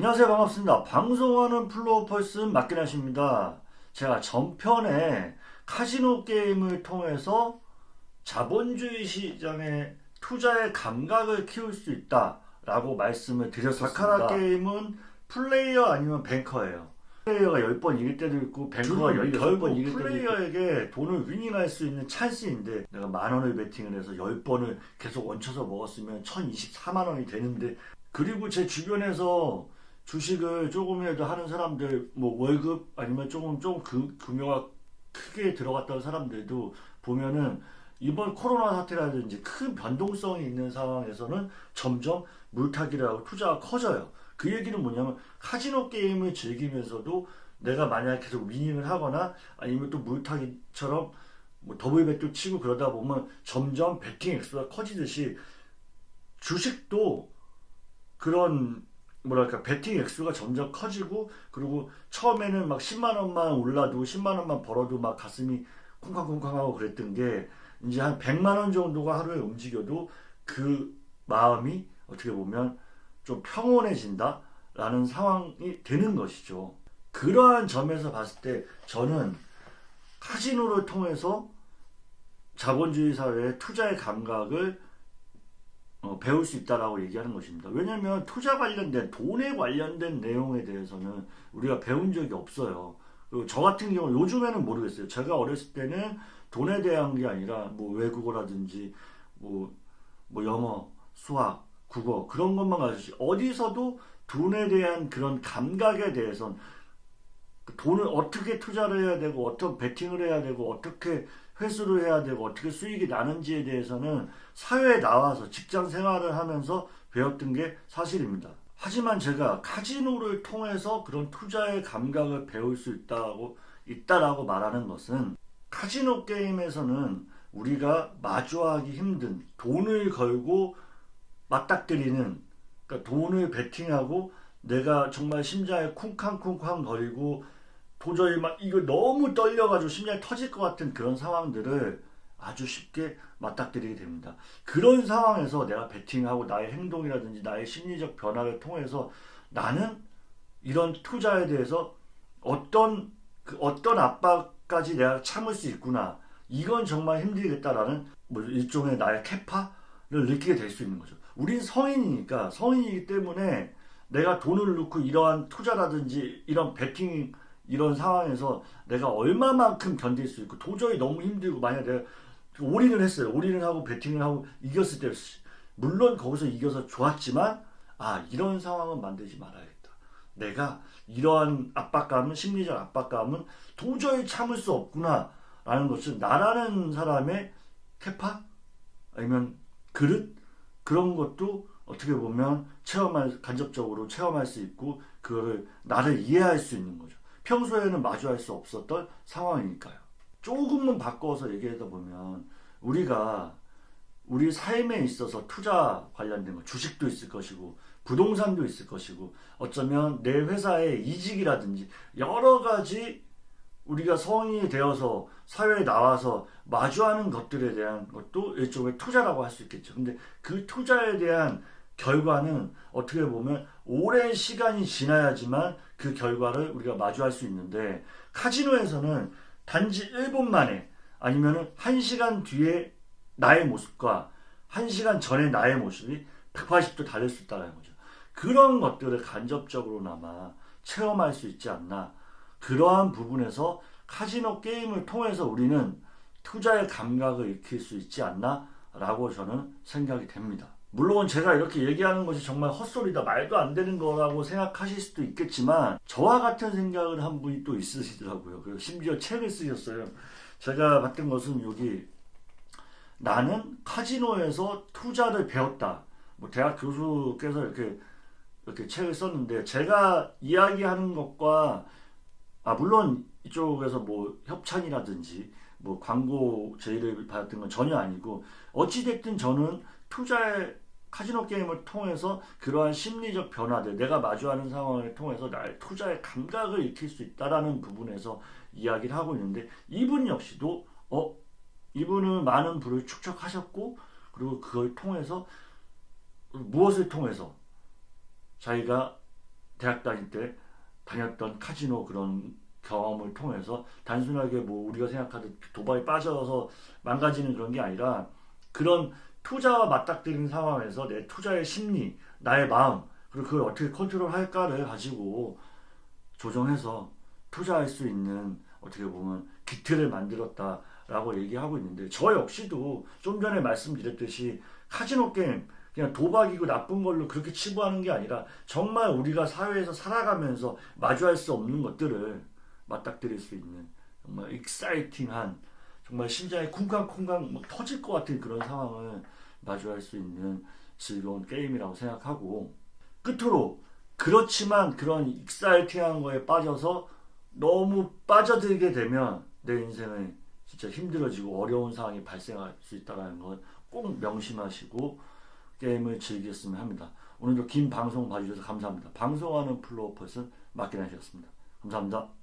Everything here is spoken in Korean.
안녕하세요. 반갑습니다. 방송하는 플로우펄스 막기나십니다. 제가 전편에 카지노 게임을 통해서 자본주의 시장의 투자의 감각을 키울 수 있다 라고 말씀을 드렸었습니다. 바카라 게임은 플레이어 아니면 뱅커예요. 플레이어가 10번 이길 때도 있고 뱅커가 10번 이길 때도 플레이어에게 돈을 위닝할 수 있는 찬스인데 내가 만 원을 베팅을 해서 10번을 계속 얹혀서 먹었으면 1024만 원이 되는데 그리고 제 주변에서 주식을 조금이라도 하는 사람들 뭐 월급 아니면 조금 좀 그 금요가 크게 들어갔다는 사람들도 보면은 이번 코로나 사태라든지 큰 변동성이 있는 상황에서는 점점 물타기를 하고 투자가 커져요. 그 얘기는 뭐냐면 카지노 게임을 즐기면서도 내가 만약에 계속 위닝을 하거나 아니면 또 물타기처럼 뭐 더블 배도 치고 그러다 보면 점점 베팅 액수가 커지듯이 주식도 그런 뭐랄까 베팅 액수가 점점 커지고 그리고 처음에는 막 10만 원만 올라도 10만 원만 벌어도 막 가슴이 쿵쾅쿵쾅하고 그랬던 게 이제 한 100만 원 정도가 하루에 움직여도 그 마음이 어떻게 보면 좀 평온해진다라는 상황이 되는 것이죠. 그러한 점에서 봤을 때 저는 카지노를 통해서 자본주의 사회의 투자의 감각을 어, 배울 수 있다라고 얘기하는 것입니다. 왜냐하면 투자 관련된 돈에 관련된 내용에 대해서는 우리가 배운 적이 없어요. 그리고 저 같은 경우 요즘에는 모르겠어요. 제가 어렸을 때는 돈에 대한 게 아니라 뭐 외국어라든지 뭐, 뭐 영어, 수학, 국어 그런 것만 가지고 어디서도 돈에 대한 그런 감각에 대해선 그 돈을 어떻게 투자를 해야 되고 어떤 베팅을 해야 되고 어떻게 회수를 해야 되고 어떻게 수익이 나는지에 대해서는 사회에 나와서 직장 생활을 하면서 배웠던 게 사실입니다. 하지만 제가 카지노를 통해서 그런 투자의 감각을 배울 수 있다고 있다라고 말하는 것은 카지노 게임에서는 우리가 마주하기 힘든 돈을 걸고 맞닥뜨리는 그러니까 돈을 베팅하고 내가 정말 심장에 쿵쾅쿵쾅 거리고 도저히 막 이거 너무 떨려가지고 심장이 터질 것 같은 그런 상황들을 아주 쉽게 맞닥뜨리게 됩니다. 그런 상황에서 내가 베팅하고 나의 행동이라든지 나의 심리적 변화를 통해서 나는 이런 투자에 대해서 어떤 그 어떤 압박까지 내가 참을 수 있구나. 이건 정말 힘들겠다라는 뭐 일종의 나의 캐파를 느끼게 될 수 있는 거죠. 우린 성인이니까 성인이기 때문에 내가 돈을 넣고 이러한 투자라든지 이런 베팅 이런 상황에서 내가 얼마만큼 견딜 수 있고 도저히 너무 힘들고 만약 내가 올인을 했어요. 올인을 하고 베팅을 하고 이겼을 때 물론 거기서 이겨서 좋았지만 아 이런 상황은 만들지 말아야겠다. 내가 이러한 압박감은 심리적 압박감은 도저히 참을 수 없구나라는 것은 나라는 사람의 캐파 아니면 그릇 그런 것도 어떻게 보면 체험할 간접적으로 체험할 수 있고 그거를 나를 이해할 수 있는 거죠. 평소에는 마주할 수 없었던 상황이니까요. 조금만 바꿔서 얘기하다 보면 우리가 우리 삶에 있어서 투자 관련된 거 주식도 있을 것이고 부동산도 있을 것이고 어쩌면 내 회사의 이직이라든지 여러 가지 우리가 성인이 되어서 사회에 나와서 마주하는 것들에 대한 것도 일종의 투자라고 할 수 있겠죠. 근데 그 투자에 대한 결과는 어떻게 보면 오랜 시간이 지나야지만 그 결과를 우리가 마주할 수 있는데 카지노에서는 단지 1분 만에 아니면은 1시간 뒤에 나의 모습과 1시간 전에 나의 모습이 180도 다를 수 있다는 거죠. 그런 것들을 간접적으로나마 체험할 수 있지 않나. 그러한 부분에서 카지노 게임을 통해서 우리는 투자의 감각을 익힐 수 있지 않나 라고 저는 생각이 됩니다. 물론 제가 이렇게 얘기하는 것이 정말 헛소리다 말도 안 되는 거라고 생각하실 수도 있겠지만 저와 같은 생각을 한 분이 또 있으시더라고요. 그리고 심지어 책을 쓰셨어요. 제가 봤던 것은 여기 나는 카지노에서 투자를 배웠다. 뭐 대학 교수께서 이렇게 이렇게 책을 썼는데 제가 이야기하는 것과 아 물론 이쪽에서 뭐 협찬이라든지 뭐 광고 제의를 받았던 건 전혀 아니고 어찌됐든 저는 투자의 카지노 게임을 통해서 그러한 심리적 변화들 내가 마주하는 상황을 통해서 나의 투자의 감각을 익힐 수 있다라는 부분에서 이야기를 하고 있는데 이분 역시도 어 이분은 많은 부를 축적하셨고 그리고 그걸 통해서 무엇을 통해서 자기가 대학 다닐 때 다녔던 카지노 그런 경험을 통해서 단순하게 뭐 우리가 생각하듯 도박에 빠져서 망가지는 그런 게 아니라 그런 투자와 맞닥뜨리는 상황에서 내 투자의 심리, 나의 마음, 그리고 그걸 어떻게 컨트롤 할까를 가지고 조정해서 투자할 수 있는 어떻게 보면 기틀을 만들었다라고 얘기하고 있는데 저 역시도 좀 전에 말씀드렸듯이 카지노 게임 그냥 도박이고 나쁜 걸로 그렇게 치부하는 게 아니라 정말 우리가 사회에서 살아가면서 마주할 수 없는 것들을 맞닥뜨릴 수 있는 정말 익사이팅한 정말 심장이 쿵쾅쿵쾅 막 터질 것 같은 그런 상황을 마주할 수 있는 즐거운 게임이라고 생각하고 끝으로 그렇지만 그런 익사이팅한 거에 빠져서 너무 빠져들게 되면 내 인생은 진짜 힘들어지고 어려운 상황이 발생할 수 있다는 건 꼭 명심하시고 게임을 즐겼으면 합니다. 오늘도 긴 방송 봐주셔서 감사합니다. 방송하는 플로어퍼슨 마키나이었습니다. 감사합니다.